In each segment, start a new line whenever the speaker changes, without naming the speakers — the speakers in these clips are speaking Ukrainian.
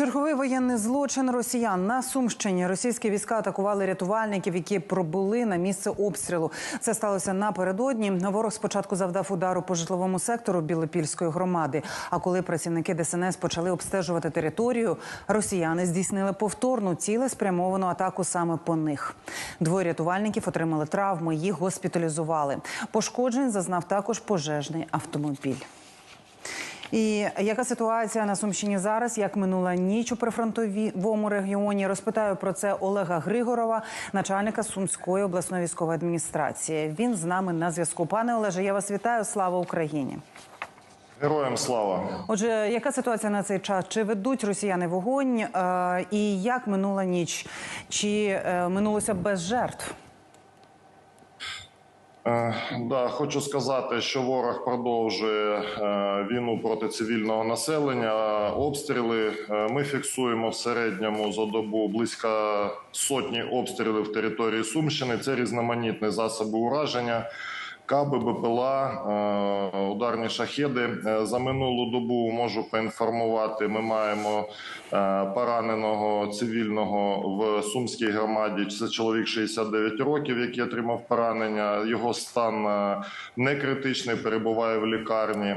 Черговий воєнний злочин росіян на Сумщині. Російські війська атакували рятувальників, які пробули на місце обстрілу. Це сталося напередодні. Ворог спочатку завдав удару по житловому сектору Білопільської громади. А коли працівники ДСНС почали обстежувати територію, росіяни здійснили повторну цілеспрямовану атаку саме по них. Двоє рятувальників отримали травми, їх госпіталізували. Пошкоджень зазнав також пожежний автомобіль. І яка ситуація на Сумщині зараз? Як минула ніч у прифронтовому регіоні? Розпитаю про це Олега Григорова, начальника Сумської обласної військової адміністрації. Він з нами на зв'язку. Пане Олеже, я вас вітаю. Слава Україні!
Героям слава.
Отже, яка ситуація на цей час? Чи ведуть росіяни вогонь? Е, і як минула ніч? Чи е, минулося без жертв?
Е, да, хочу сказати, що ворог продовжує е, війну проти цивільного населення. Обстріли е, ми фіксуємо в середньому за добу близько сотні обстрілів території Сумщини. Це різноманітні засоби ураження. Каби, БПЛА, е, ударні шахеди. Е, За минулу добу можу поінформувати. Ми маємо е, пораненого цивільного в Сумській громаді. Це чоловік 69 років, який отримав поранення. Його стан не критичний, перебуває в лікарні.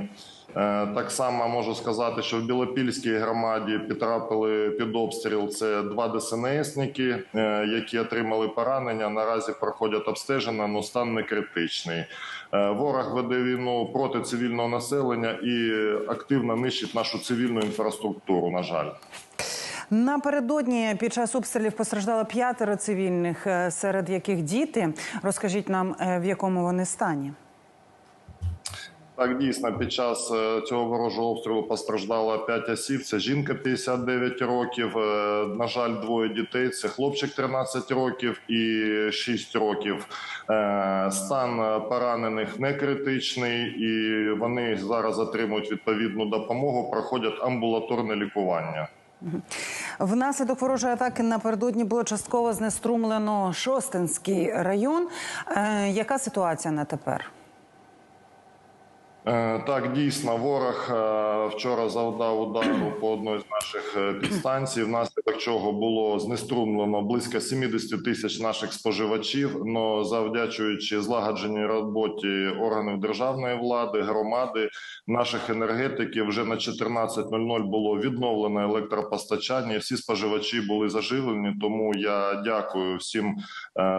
Е, Так само можу сказати, що в Білопільській громаді потрапили під обстріл. Це два ДСНСники, е, які отримали поранення. Наразі проходять обстеження, але стан не критичний. Е, Ворог веде війну проти цивільного населення і активно нищить нашу цивільну інфраструктуру. На жаль.
Напередодні під час обстрілів постраждало п'ятеро цивільних, серед яких діти. Розкажіть нам, в якому вони стані.
Так, дійсно, під час е, цього ворожого обстрілу постраждало 5 осіб. Це жінка 59 років. е, На жаль, двоє дітей. Це хлопчик 13 років і 6 років. Е, Стан поранених не критичний, і вони зараз отримують відповідну допомогу, проходять амбулаторне лікування.
Внаслідок ворожої атаки напередодні було частково знеструмлено Шостинський район. Яка ситуація на тепер?
Е, Так, дійсно, ворог е, вчора завдав удару по одній з наших е, підстанцій, внаслідок чого було знеструмлено близько 70 тисяч наших споживачів. Но завдячуючи злагодженій роботі органів державної влади, громади, наших енергетиків, вже на 14.00 було відновлено електропостачання. Всі споживачі були заживлені. Тому я дякую всім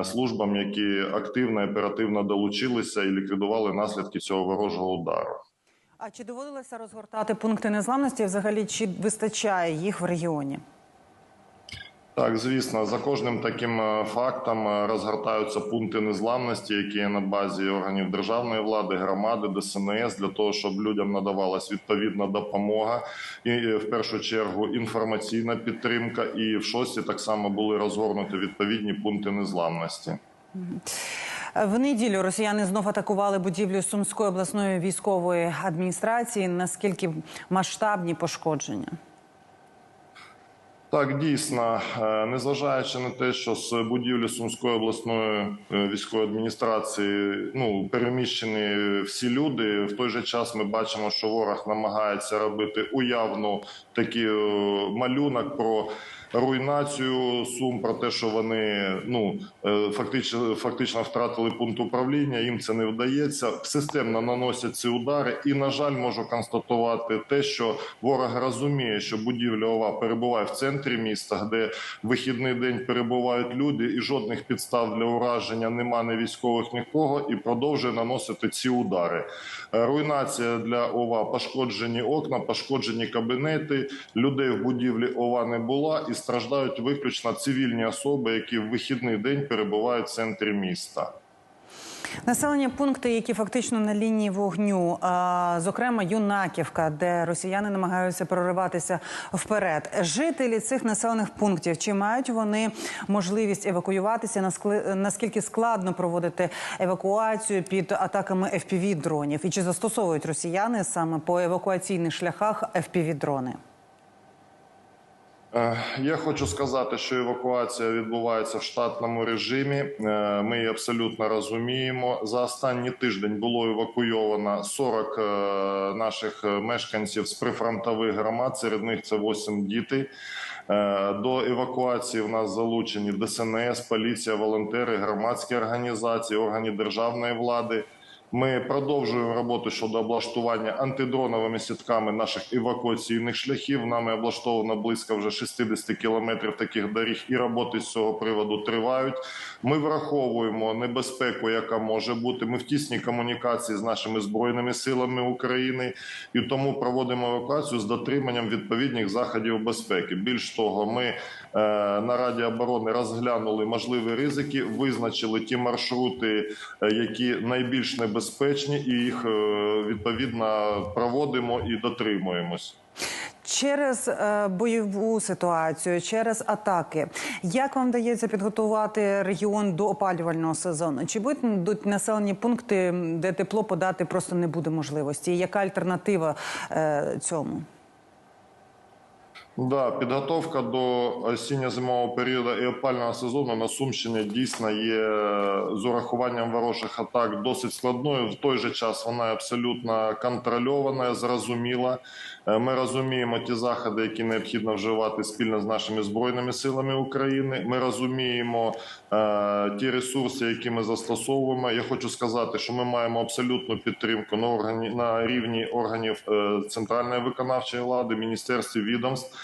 службам, які активно і оперативно долучилися і ліквідували наслідки цього ворожого удару.
А чи доводилося розгортати пункти незламності? Взагалі, чи вистачає їх в регіоні?
Так, звісно, за кожним таким е, фактом е, розгортаються пункти незламності, які є на базі органів державної влади, громади, ДСНС, для того, щоб людям надавалась відповідна допомога, і е, в першу чергу інформаційна підтримка. І в шості так само були розгорнуті відповідні пункти незламності.
В неділю росіяни знов атакували будівлю Сумської обласної військової адміністрації. Наскільки масштабні пошкодження?
Так, дійсно, е, незважаючи на те, що з будівлі Сумської обласної е, військової адміністрації ну переміщені всі люди, в той же час ми бачимо, що ворог намагається робити уявну такий е, малюнок про. Руйнацію сум про те, що вони ну е, фактично фактично втратили пункт управління. Їм це не вдається. Системно наносять ці удари, і на жаль, можу констатувати те, що ворог розуміє, що будівля ОВА перебуває в центрі міста, де вихідний день перебувають люди, і жодних підстав для ураження нема ні військових нікого, і продовжує наносити ці удари. Е, Руйнація для ОВА, пошкоджені окна, пошкоджені кабінети. Людей в будівлі ОВА не була і страждають виключно цивільні особи, які в вихідний день перебувають в центрі міста.
Населені пункти, які фактично на лінії вогню, зокрема Юнаківка, де росіяни намагаються прориватися вперед. Жителі цих населених пунктів чи мають вони можливість евакуюватися? Наскільки складно проводити евакуацію під атаками fpv дронів? І чи застосовують росіяни саме по евакуаційних шляхах fpv дрони?
Е, Я хочу сказати, що евакуація відбувається в штатному режимі. Е, Ми її абсолютно розуміємо. За останній тиждень було евакуйовано 40 е, наших мешканців з прифронтових громад. Серед них це 8 дітей. До евакуації в нас залучені ДСНС, поліція, волонтери, громадські організації, органи державної влади. Ми продовжуємо роботу щодо облаштування антидроновими сітками наших евакуаційних шляхів. Нами облаштовано близько вже 60 кілометрів таких доріг, і роботи з цього приводу тривають. Ми враховуємо небезпеку, яка може бути. Ми в тісній комунікації з нашими збройними силами України і тому проводимо евакуацію з дотриманням відповідних заходів безпеки. Більш того, ми е, на Раді оборони розглянули можливі ризики, визначили ті маршрути, е, які найбільш небезпечні, і їх е, відповідно проводимо і дотримуємось.
Через е, бойову ситуацію, через атаки, як вам вдається підготувати регіон до опалювального сезону? Чи будуть населені пункти, де тепло подати просто не буде можливості? Яка альтернатива е, цьому?
Да, підготовка до осінньо-зимового періоду і опального сезону на Сумщині дійсно є з урахуванням ворожих атак досить складною. В той же час вона абсолютно контрольована, зрозуміла. Е, Ми розуміємо ті заходи, які необхідно вживати спільно з нашими збройними силами України. Ми розуміємо е, ті ресурси, які ми застосовуємо. Я хочу сказати, що ми маємо абсолютну підтримку на органі на рівні органів е, центральної виконавчої влади, міністерств, відомств.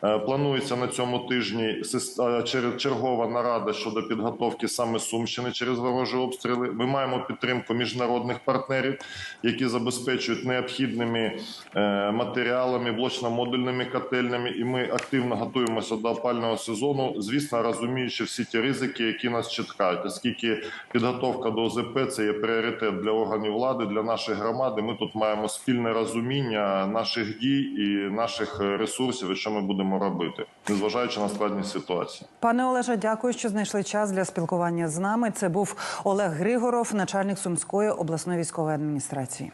Планується на цьому тижні е, чергова нарада щодо підготовки саме Сумщини через ворожі обстріли. Ми маємо підтримку міжнародних партнерів, які забезпечують необхідними е, матеріалами, блочно-модульними котельнями. І ми активно готуємося до опального сезону. Звісно, розуміючи всі ті ризики, які нас чекають, оскільки підготовка до ОЗП це є пріоритет для органів влади, для нашої громади. Ми тут маємо спільне розуміння наших дій і наших е, ресурсів, що ми будемо робити, незважаючи на складність ситуації.
Пане Олеже, дякую, що знайшли час для спілкування з нами. Це був Олег Григоров, начальник Сумської обласної військової адміністрації.